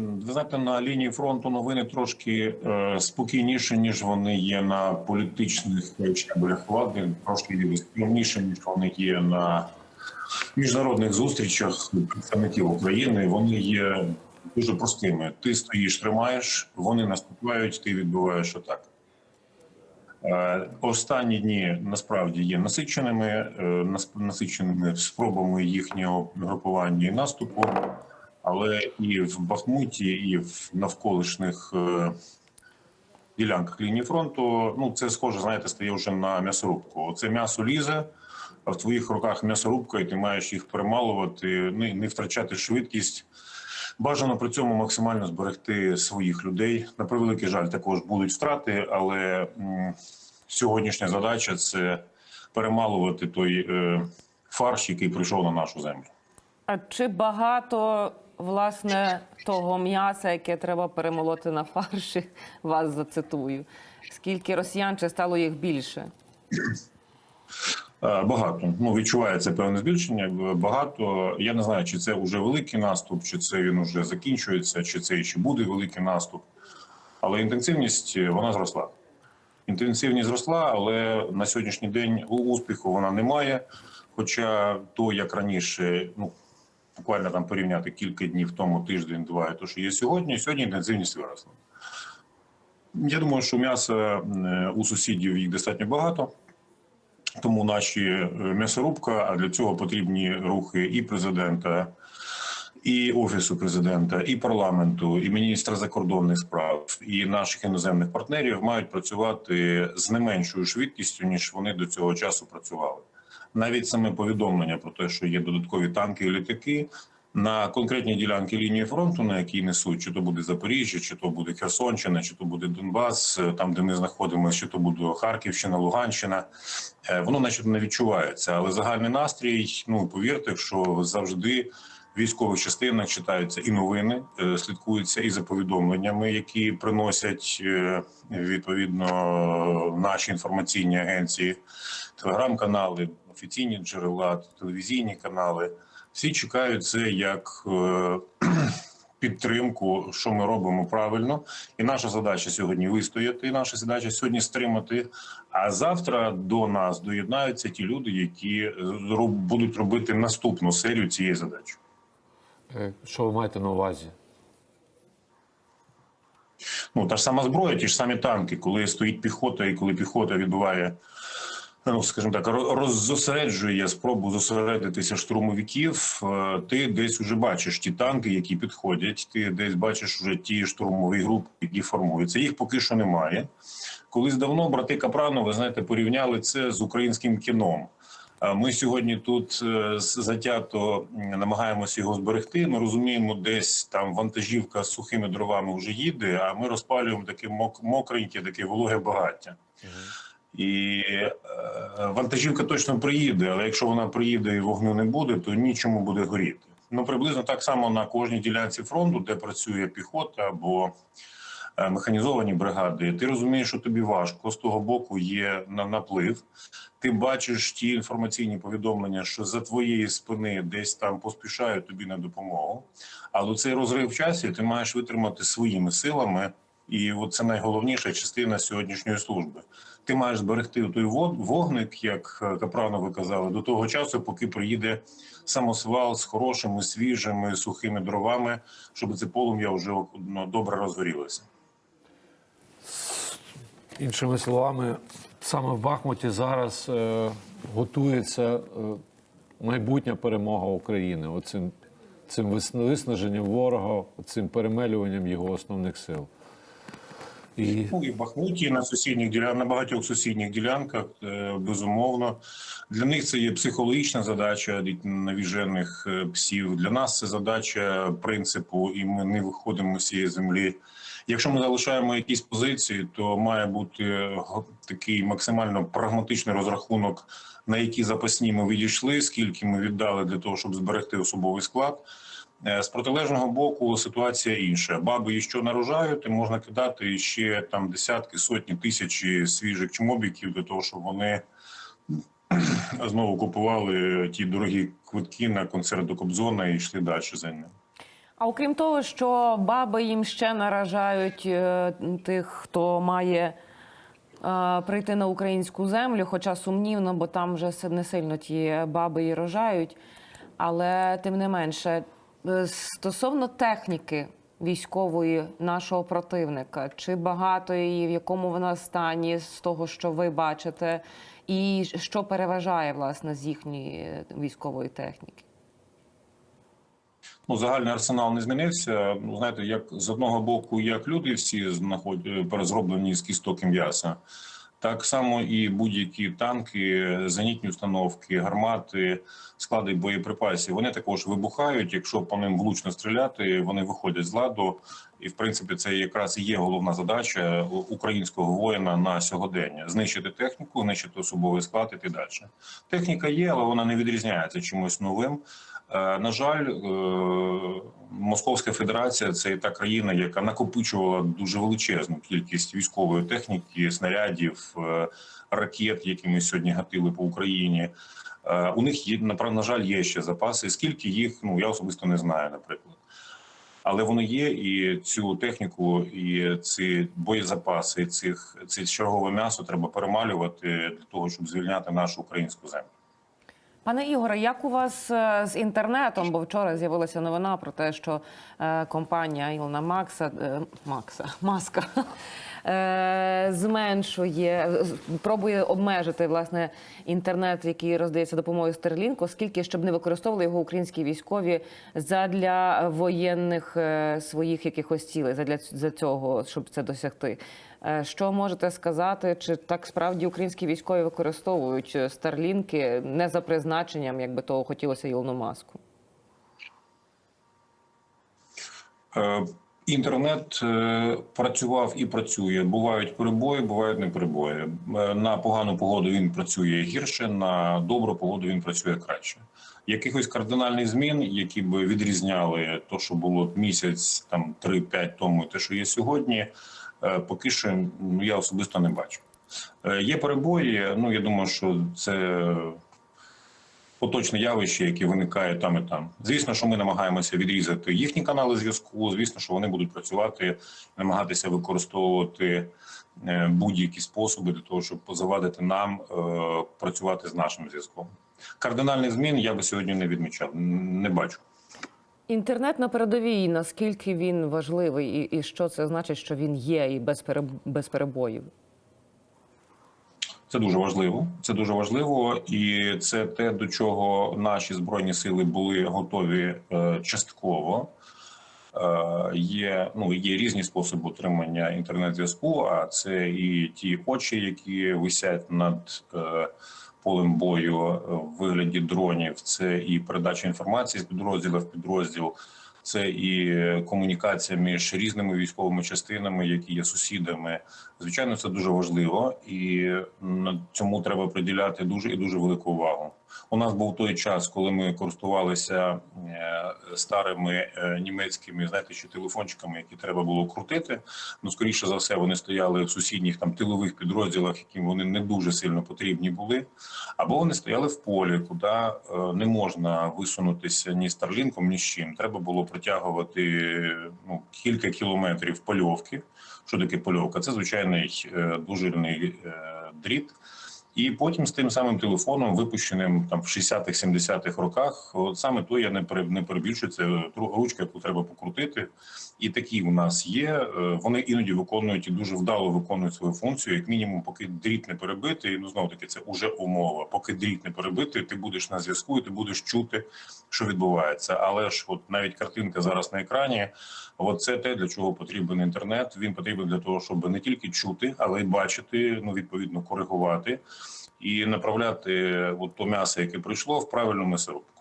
Ви знаєте, на лінії фронту новини трошки е, спокійніші, ніж вони є на політичних щаблях влади, трошки скромніші, ніж вони є на міжнародних зустрічах представників України. Вони є дуже простими. Ти стоїш, тримаєш, вони наступають, ти відбуваєш атаку. Е, Останні дні насправді є насиченими, е, насиченими спробами їхнього групування і наступу, але і в Бахмуті, і в навколишніх е, ділянках лінії фронту. Ну це схоже, знаєте, стає вже на м'ясорубку. Це м'ясо лізе, а в твоїх руках м'ясорубка, і ти маєш їх перемалувати, не, не втрачати швидкість. Бажано при цьому максимально зберегти своїх людей. На превеликий жаль, також будуть втрати, але м, сьогоднішня задача це перемалувати той е, фарш, який прийшов на нашу землю. А чи багато власне того м'яса, яке треба перемолоти на фарші, вас зацитую? Скільки росіян чи стало їх більше? Е, Багато ну відчувається певне збільшення. Багато я не знаю, чи це вже великий наступ, чи це він вже закінчується, чи це ще буде великий наступ. Але інтенсивність е, вона зросла. Інтенсивність зросла, але на сьогоднішній день успіху вона не має. Хоча то, як раніше, ну буквально там порівняти кілька днів тому, тиждень, два, і то, що є сьогодні, сьогодні інтенсивність виросла. Я думаю, що м'яса у сусідів їх достатньо багато. Тому наші е, м'ясорубка, а для цього потрібні рухи і президента, і офісу президента, і парламенту, і міністра закордонних справ, і наших іноземних партнерів мають працювати з не меншою швидкістю, ніж вони до цього часу працювали. Навіть саме повідомлення про те, що є додаткові танки і літаки на конкретні ділянки лінії фронту, на якій несуть, чи то буде Запоріжжя, чи то буде Херсонщина, чи то буде Донбас, е, там де ми знаходимося, чи то буде Харківщина, Луганщина. Е, Воно, начебто, не відчувається, але загальний настрій. Ну повірте, що завжди в військових частинах читаються і новини, е, слідкуються і за повідомленнями, які приносять відповідно наші інформаційні агенції, телеграм-канали, офіційні джерела, телевізійні канали. Всі чекають це як е, підтримку, що ми робимо правильно, і наша задача сьогодні вистояти. і Наша задача сьогодні стримати. А завтра до нас доєднаються ті люди, які е, будуть робити наступну серію цієї задачі. Е, Що ви маєте на увазі? Ну та ж сама зброя, ті ж самі танки, коли стоїть піхота, і коли піхота відбуває. Ну, скажімо так, ро- роззосереджує спробу зосередитися штурмовиків. е, Ти десь уже бачиш ті танки, які підходять. Ти десь бачиш вже ті штурмові групи, які формуються. Їх поки що немає. Колись давно брати Капранови, знаєте, порівняли це з українським кіном. А Ми сьогодні тут е, затято намагаємося його зберегти. Ми розуміємо, десь там вантажівка з сухими дровами вже їде, а ми розпалюємо таке мок- мокреньке, таке вологе багаття. І е, вантажівка точно приїде, але якщо вона приїде і вогню не буде, то нічому буде горіти. Ну приблизно так само на кожній ділянці фронту, де працює піхота або е, механізовані бригади. Ти розумієш, що тобі важко з того боку є на наплив. Ти бачиш ті інформаційні повідомлення, що за твоєї спини десь там поспішають тобі на допомогу. Але цей розрив в часі ти маєш витримати своїми силами, і от це найголовніша частина сьогоднішньої служби. Ти маєш зберегти той вогник, як е, Капранови казали, до того часу, поки приїде самосвал з хорошими, свіжими, сухими дровами, щоб це полум'я вже ну, добре розгорілося. Іншими словами, саме в Бахмуті зараз е, готується е, майбутня перемога України. Оцим цим вис- виснаженням ворога, цим перемелюванням його основних сил. І Ну і Бахмуті, на сусідніх ділянках, на багатьох сусідніх ділянках, е, безумовно. Для них це є психологічна задача навіжених е, псів. Для нас це задача принципу, і ми не виходимо з цієї землі. Якщо ми залишаємо якісь позиції, то має бути е, такий максимально прагматичний розрахунок, на які запасні ми відійшли, скільки ми віддали для того, щоб зберегти особовий склад. Е, З протилежного боку ситуація інша. Баби що нарожають, і можна кидати ще там десятки, сотні тисячі свіжих чмобіків для того, щоб вони знову купували ті дорогі квитки на концерт до Кобзона і йшли далі за ним. А окрім того, що баби їм ще наражають е, тих, хто має е, прийти на українську землю, хоча сумнівно, бо там вже не сильно ті баби і рожають. Але тим не менше, стосовно техніки військової нашого противника, чи багато її, в якому вона стані з того, що ви бачите, і що переважає власне з їхньої е, військової техніки? Ну, загальний арсенал не змінився. Ну, знаєте, як з одного боку, як люди всі знаход... е, перезроблені з кісток і м'яса, так само і будь-які танки, зенітні установки, гармати, склади боєприпасів. Вони також вибухають. Якщо по ним влучно стріляти, вони виходять з ладу. І в принципі, це якраз і є головна задача українського воїна на сьогодення: знищити техніку, знищити особовий склад і так далі. Техніка є, але вона не відрізняється чимось новим. Е, На жаль, е, Московська Федерація це та країна, яка накопичувала дуже величезну кількість військової техніки, снарядів, е, ракет, які ми сьогодні гатили по Україні. У них є на жаль, є ще запаси. Скільки їх, ну я особисто не знаю, наприклад. Але воно є, і цю техніку, і ці боєзапаси, і цих це чергове м'ясо треба перемалювати для того, щоб звільняти нашу українську землю. Пане Ігоре, як у вас е, з інтернетом? Бо вчора з'явилася новина про те, що е, компанія Ілона Макса е, Макса Маска зменшує, з- пробує обмежити власне інтернет, який роздається допомогою Starlink, оскільки щоб не використовували його українські військові задля воєнних е, своїх якихось цілей, задля за цього, щоб це досягти. Е, Що можете сказати, чи так справді українські військові використовують е, старлінки не за призначенням, як би того хотілося Ілону Маску? Інтернет е, працював і працює. Бувають перебої, бувають не перебої. Е, На погану погоду він працює гірше, на добру погоду він працює краще. Якихось кардинальних змін, які б відрізняли то, що було місяць, там 3-5 тому, те, що є сьогодні, е, поки що ну, я особисто не бачу. Є перебої. Ну я думаю, що це поточне явище, яке виникає там і там. Звісно, що ми намагаємося відрізати їхні канали зв'язку. Звісно, що вони будуть працювати, намагатися використовувати е, будь-які способи для того, щоб завадити нам е, працювати з нашим зв'язком. Кардинальних змін я би сьогодні не відмічав, не бачу. Інтернет на передовій, наскільки він важливий, і, і що це значить, що він є і без, переб... без перебоїв? Це дуже важливо. Це дуже важливо, і це те, до чого наші збройні сили були готові е, частково. Е, Є ну є різні способи отримання інтернет-зв'язку. А це і ті очі, які висять над е, полем бою в вигляді дронів. Це і передача інформації з підрозділу в підрозділ. Це і комунікація між різними військовими частинами, які є сусідами. Звичайно, це дуже важливо, і на цьому треба приділяти дуже і дуже велику увагу. У нас був той час, коли ми користувалися е, старими е, німецькими, знаєте, ще телефончиками, які треба було крутити. Ну, скоріше за все, вони стояли в сусідніх там тилових підрозділах, яким вони не дуже сильно потрібні були, або вони стояли в полі, куди е, не можна висунутися ні старлінком, ні з чим. Треба було протягувати ну, кілька кілометрів польовки. Що таке польовка? Це звичайний е, дужильний е, дріт. І потім з тим самим телефоном, випущеним там в 60-х, 70-х роках, от саме то я не не перебільшую, це ручка, яку треба покрутити. І такі у нас є. Е, Вони іноді виконують і дуже вдало виконують свою функцію. Як мінімум, поки дріт не перебитий, ну знову таки, це уже умова. Поки дріт не перебитий, ти будеш на зв'язку, і ти будеш чути, що відбувається. Але ж, от навіть картинка зараз на екрані. От це те, для чого потрібен інтернет. Він потрібен для того, щоб не тільки чути, але й бачити, ну відповідно коригувати і направляти от то м'ясо, яке прийшло, в правильну мисорубку.